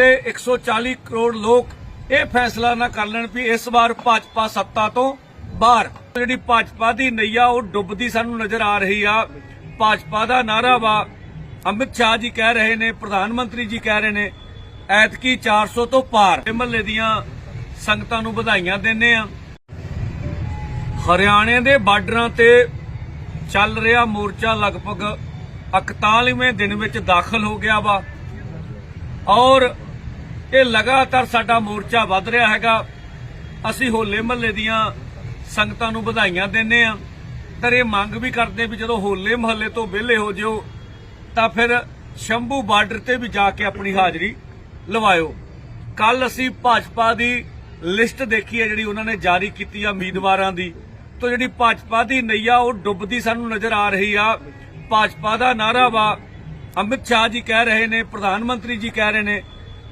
ਦੇ 140 ਕਰੋੜ ਲੋਕ ਇਹ ਫੈਸਲਾ ਨਾ ਕਰ ਲੈਣ ਵੀ ਇਸ ਵਾਰ ਭਾਜਪਾ ਸੱਤਾ ਤੋਂ ਬਾਹਰ। ਜਿਹੜੀ ਭਾਜਪਾ ਦੀ ਨਈਆ ਉਹ ਡੁੱਬਦੀ ਸਾਨੂੰ ਨਜ਼ਰ ਆ ਰਹੀ ਆ। ਭਾਜਪਾ ਦਾ ਨਾਰਾ ਵਾ। ਅਮਿਤ ਸ਼ਾਹ ਜੀ ਕਹਿ ਰਹੇ ਨੇ, ਪ੍ਰਧਾਨ ਮੰਤਰੀ ਜੀ ਕਹਿ ਰਹੇ ਨੇ, ਐਤਕੀ 400 ਤੋਂ ਪਾਰ। ਮਹੱਲੇ ਦੀਆਂ ਸੰਗਤਾਂ ਨੂੰ ਵਧਾਈਆਂ ਦਿੰਨੇ ਆ। ਹਰਿਆਣੇ ਦੇ ਬਾਰਡਰਾਂ ਤੇ ਚੱਲ ਰਿਹਾ ਮੋਰਚਾ ਲਗਭਗ 41ਵੇਂ ਦਿਨ ਵਿੱਚ ਦਾਖਲ ਹੋ ਗਿਆ ਵਾ। ਔਰ ਇਹ ਲਗਾਤਾਰ ਸਾਡਾ ਮੋਰਚਾ ਵੱਧ ਰਿਹਾ ਹੈਗਾ। ਅਸੀਂ ਹੋਲੇ ਮਹੱਲੇ ਦੀਆਂ ਸੰਗਤਾਂ ਨੂੰ ਵਧਾਈਆਂ ਦਿੰਨੇ ਆ ਪਰ ਇਹ ਮੰਗ ਵੀ ਕਰਦੇ ਵੀ ਜਦੋਂ ਹੋਲੇ ਮਹੱਲੇ ਤੋਂ ਵਿਹਲੇ ਹੋ ਜਿਓ, ਤਾਂ ਫਿਰ ਸ਼ੰਭੂ ਬਾਰਡਰ ਤੇ ਵੀ ਜਾ ਕੇ ਆਪਣੀ ਹਾਜ਼ਰੀ ਲਵਾਇਓ। ਕੱਲ ਅਸੀਂ ਭਾਜਪਾ ਦੀ ਲਿਸਟ ਦੇਖੀ ਹੈ ਜਿਹੜੀ ਉਹਨਾਂ ਨੇ ਜਾਰੀ ਕੀਤੀ ਆ ਉਮੀਦਵਾਰਾਂ ਦੀ। ਤੋਂ ਜਿਹੜੀ ਭਾਜਪਾ ਦੀ ਨਈਆ, ਉਹ ਡੁੱਬਦੀ ਸਾਨੂੰ ਨਜ਼ਰ ਆ ਰਹੀ ਆ। ਭਾਜਪਾ ਦਾ ਨਾਰਾ ਵਾ। ਅਮਿਤ ਸ਼ਾਹ ਜੀ ਕਹਿ ਰਹੇ ਨੇ, ਪ੍ਰਧਾਨ ਮੰਤਰੀ ਜੀ ਕਹਿ ਰਹੇ ਨੇ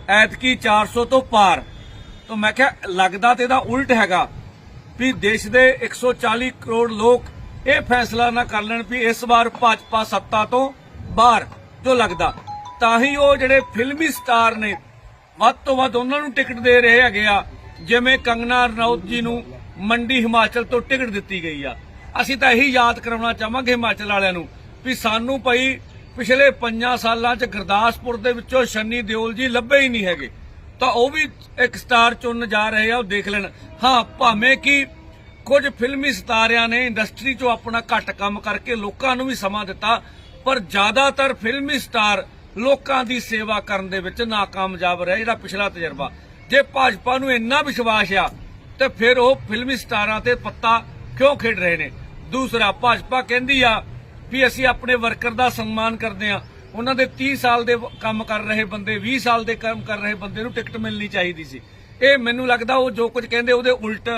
ਐਤਕੀ 400 ਤੋਂ ਪਾਰ। ਤਾਂ ਮੈਂ ਕਿਹਾ, ਲੱਗਦਾ ਤੇ ਇਹਦਾ ਉਲਟ ਹੈਗਾ ਵੀ ਦੇਸ਼ ਦੇ 140 ਕਰੋੜ ਲੋਕ ਇਹ ਫੈਸਲਾ ਨਾ ਕਰ ਲੈਣ ਵੀ ਇਸ ਵਾਰ ਭਾਜਪਾ ਸੱਤਾ ਤੋਂ ਬਾਹਰ ਜੋ ਲੱਗਦਾ। ਤਾਂ ਹੀ ਉਹ ਜਿਹੜੇ ਫਿਲਮੀ ਸਟਾਰ ਨੇ, ਵੱਧ ਤੋਂ ਵੱਧ ਉਹਨਾਂ ਨੂੰ ਟਿਕਟ ਦੇ ਰਹੇ ਹੈਗੇ ਆ, ਜਿਵੇਂ ਕੰਗਨਾ ਰਣੌਤ ਜੀ ਨੂੰ ਮੰਡੀ ਹਿਮਾਚਲ ਤੋਂ ਟਿਕਟ ਦਿੱਤੀ ਗਈ ਆ। ਅਸੀਂ ਤਾਂ ਇਹੀ ਯਾਦ ਕਰਾਉਣਾ ਚਾਹਾਂਗੇ ਹਿਮਾਚਲ ਵਾਲਿਆਂ ਨੂੰ ਵੀ ਸਾਨੂੰ ਭਾਈ ਪਿਛਲੇ 5 ਸਾਲਾਂ 'ਚ ਗੁਰਦਾਸਪੁਰ ਦੇ ਵਿੱਚੋਂ ਸ਼ੰਨੀ ਦਿਓਲ ਜੀ ਲੱਭੇ ਹੀ ਨਹੀਂ ਹੈਗੇ। ਤਾਂ ਉਹ ਵੀ ਇੱਕ ਸਟਾਰ ਚੁਣ ਜਾ ਰਹੇ ਆ, ਉਹ ਦੇਖ ਲੈਣ। ਹਾਂ, ਭਾਵੇਂ ਕਿ ਕੁਝ ਫਿਲਮੀ ਸਤਾਰਿਆਂ ਨੇ ਇੰਡਸਟਰੀ 'ਚੋਂ ਆਪਣਾ ਘੱਟ ਕੰਮ ਕਰਕੇ ਲੋਕਾਂ ਨੂੰ ਵੀ ਸਮਾਂ ਦਿੱਤਾ, ਪਰ ਜ਼ਿਆਦਾਤਰ ਫਿਲਮੀ ਸਟਾਰ ਲੋਕਾਂ ਦੀ ਸੇਵਾ ਕਰਨ ਦੇ ਵਿੱਚ ਨਾਕਾਮਯਾਬ ਰਿਹਾ, ਜਿਹੜਾ ਪਿਛਲਾ ਤਜਰਬਾ। ਜੇ ਭਾਜਪਾ ਨੂੰ ਇੰਨਾ ਵਿਸ਼ਵਾਸ ਆ, ਤੇ ਫਿਰ ਉਹ ਫਿਲਮੀ ਸਟਾਰਾਂ ਤੇ ਪੱਤਾ ਕਿਉਂ ਖੇਡ ਰਹੇ ਨੇ? ਦੂਸਰਾ, ਭਾਜਪਾ ਕਹਿੰਦੀ ਆ ਵੀ ਅਸੀਂ ਆਪਣੇ ਵਰਕਰ ਦਾ ਸਨਮਾਨ ਕਰਦੇ ਆ ਉਹਨਾਂ ਦੇ 30 ਸਾਲ ਦੇ ਕੰਮ ਕਰ ਰਹੇ ਬੰਦੇ 20 ਸਾਲ ਦੇ ਕੰਮ ਕਰ ਰਹੇ ਬੰਦੇ ਨੂੰ ਟਿਕਟ ਮਿਲਣੀ ਚਾਹੀਦੀ ਸੀ। ਇਹ ਮੈਨੂੰ ਲੱਗਦਾ ਉਹ ਜੋ ਕੁਝ ਕਹਿੰਦੇ ਉਹਦੇ ਉਲਟ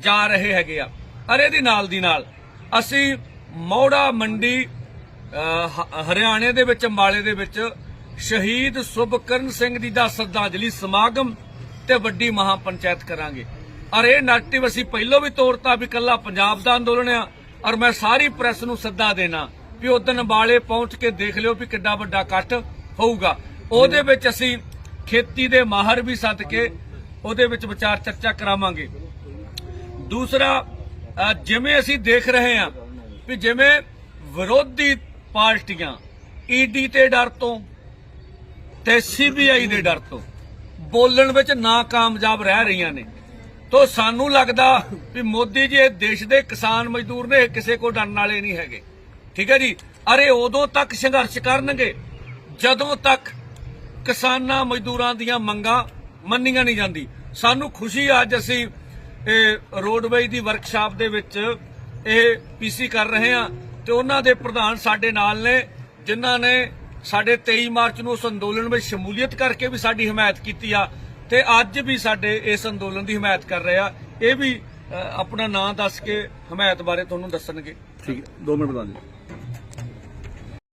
ਜਾ ਰਹੇ ਹੈਗੇ ਆ। ਅਰੇ ਇਹਦੇ ਨਾਲ ਦੀ ਨਾਲ ਅਸੀਂ ਮੌੜਾ ਮੰਡੀ ਹਰਿਆਣੇ ਦੇ ਵਿੱਚ, ਅੰਬਾਲੇ ਦੇ ਵਿੱਚ ਸ਼ਹੀਦ ਸੁਭਕਰਨ ਸਿੰਘ ਜੀ ਦਾ ਸ਼ਰਧਾਂਜਲੀ ਸਮਾਗਮ ਤੇ ਵੱਡੀ ਮਹਾ ਪੰਚਾਇਤ ਕਰਾਂਗੇ। ਔਰ ਇਹ ਨੈਰੇਟਿਵ ਅਸੀਂ ਪਹਿਲਾਂ ਵੀ ਤੋੜਤਾ ਵੀ ਕੱਲਾ ਪੰਜਾਬ ਦਾ ਅੰਦੋਲਨ ਆ ਔਰ ਮੈਂ ਸਾਰੀ ਪ੍ਰੈਸ ਨੂੰ ਸੱਦਾ ਦੇਣਾ ਵੀ ਉਦੋਂ ਅੰਬਾਲੇ ਪਹੁੰਚ ਕੇ ਦੇਖ ਲਿਓ ਵੀ ਕਿੱਡਾ ਵੱਡਾ ਇਕੱਠ ਹੋਊਗਾ। ਉਹਦੇ ਵਿੱਚ ਅਸੀਂ ਖੇਤੀ ਦੇ ਮਾਹਰ ਵੀ ਸੱਦ ਕੇ ਉਹਦੇ ਵਿੱਚ ਵਿਚਾਰ ਚਰਚਾ ਕਰਾਵਾਂਗੇ। ਦੂਸਰਾ ਜਿਵੇਂ ਅਸੀਂ ਦੇਖ ਰਹੇ ਹਾਂ ਵੀ ਜਿਵੇਂ ਵਿਰੋਧੀ ਪਾਰਟੀਆਂ ਈਡੀ ਤੇ ਡਰ ਤੋਂ ਤੇ ਸੀਬੀਆਈ ਦੇ ਡਰ ਤੋਂ ਬੋਲਣ ਵਿੱਚ ਨਾਕਾਮਯਾਬ ਰਹਿ ਰਹੀਆਂ ਨੇ। ਤੋਂ ਸਾਨੂੰ ਲੱਗਦਾ ਵੀ ਮੋਦੀ ਜੀ ਇਹ ਦੇਸ਼ ਦੇ ਕਿਸਾਨ ਮਜ਼ਦੂਰ ਨੇ ਕਿਸੇ ਕੋ ਡਰਨ ਵਾਲੇ ਨਹੀਂ ਹੈਗੇ। ਠੀਕ ਹੈ ਜੀ? ਅਰੇ ਉਦੋਂ ਤੱਕ ਸੰਘਰਸ਼ ਕਰਨਗੇ, ਜਦੋਂ ਤੱਕ ਕਿਸਾਨਾਂ ਮਜ਼ਦੂਰਾਂ ਦੀਆਂ ਮੰਗਾਂ ਮੰਨੀਆਂ ਨਹੀਂ ਜਾਂਦੀ। ਸਾਨੂੰ ਖੁਸ਼ੀ ਅੱਜ ਅਸੀਂ, ਇਹ ਰੋਡਵੇਜ ਦੀ ਵਰਕਸ਼ਾਪ ਦੇ ਵਿੱਚ ਇਹ ਪੀਸੀ ਕਰ ਰਹੇ ਹਾਂ ਤੇ ਉਹਨਾਂ ਦੇ ਪ੍ਰਧਾਨ ਸਾਡੇ ਨਾਲ ਨੇ, ਜਿਨ੍ਹਾਂ ਨੇ ਸਾਡੇ 23 ਮਾਰਚ ਨੂੰ ਉਸ ਅੰਦੋਲਨ ਵਿੱਚ ਸ਼ਮੂਲੀਅਤ ਕਰਕੇ ਵੀ ਸਾਡੀ ਹਮਾਇਤ ਕੀਤੀ ਆ। ਤੇ ਅੱਜ ਵੀ ਸਾਡੇ ਇਸ ਅੰਦੋਲਨ ਦੀ ਹਮਾਇਤ ਕਰ ਰਹੇ ਆ। ਇਹ ਵੀ ਆਪਣਾ ਨਾਂ ਦੱਸ ਕੇ ਹਮਾਇਤ ਬਾਰੇ ਤੁਹਾਨੂੰ ਦੱਸਣਗੇ। ਠੀਕ ਹੈ 2 ਮਿੰਟ ਬਤਾ ਦਿਓ।